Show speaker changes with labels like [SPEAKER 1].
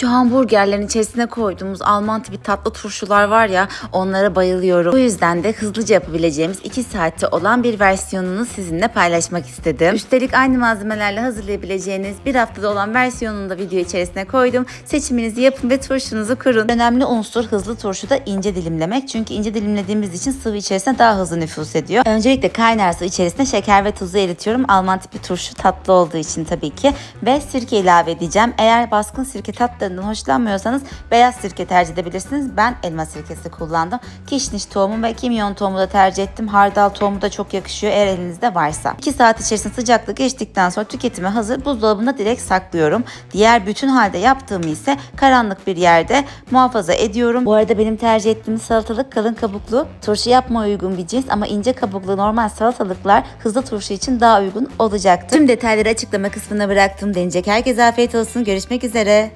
[SPEAKER 1] Şu hamburgerlerin içerisine koyduğumuz Alman tipi tatlı turşular var ya onlara bayılıyorum. Bu yüzden de hızlıca yapabileceğimiz 2 saatte olan bir versiyonunu sizinle paylaşmak istedim. Üstelik aynı malzemelerle hazırlayabileceğiniz bir haftada olan versiyonunu da video içerisine koydum. Seçiminizi yapın ve turşunuzu kurun. Önemli unsur hızlı turşuda ince dilimlemek. Çünkü ince dilimlediğimiz için sıvı içerisine daha hızlı nüfus ediyor. Öncelikle kaynar su içerisine şeker ve tuzu eritiyorum. Alman tipi turşu tatlı olduğu için tabii ki. Ve sirke ilave edeceğim. Eğer baskın sirke tatlarından hoşlanmıyorsanız beyaz sirke tercih edebilirsiniz. Ben elma sirkesi kullandım. Kişniş tohumu ve kimyon tohumu da tercih ettim. Hardal tohumu da çok yakışıyor eğer elinizde varsa. 2 saat içerisinde sıcaklık geçtikten sonra tüketime hazır buzdolabında direkt saklıyorum. Diğer bütün halde yaptığımı ise karanlık bir yerde muhafaza ediyorum. Bu arada benim tercih ettiğim salatalık kalın kabuklu. Turşu yapma uygun bir cins ama ince kabuklu normal salatalıklar hızlı turşu için daha uygun olacaktır. Tüm detayları açıklama kısmına bıraktım. Deneyecek herkese afiyet olsun. Görüşmek üzere.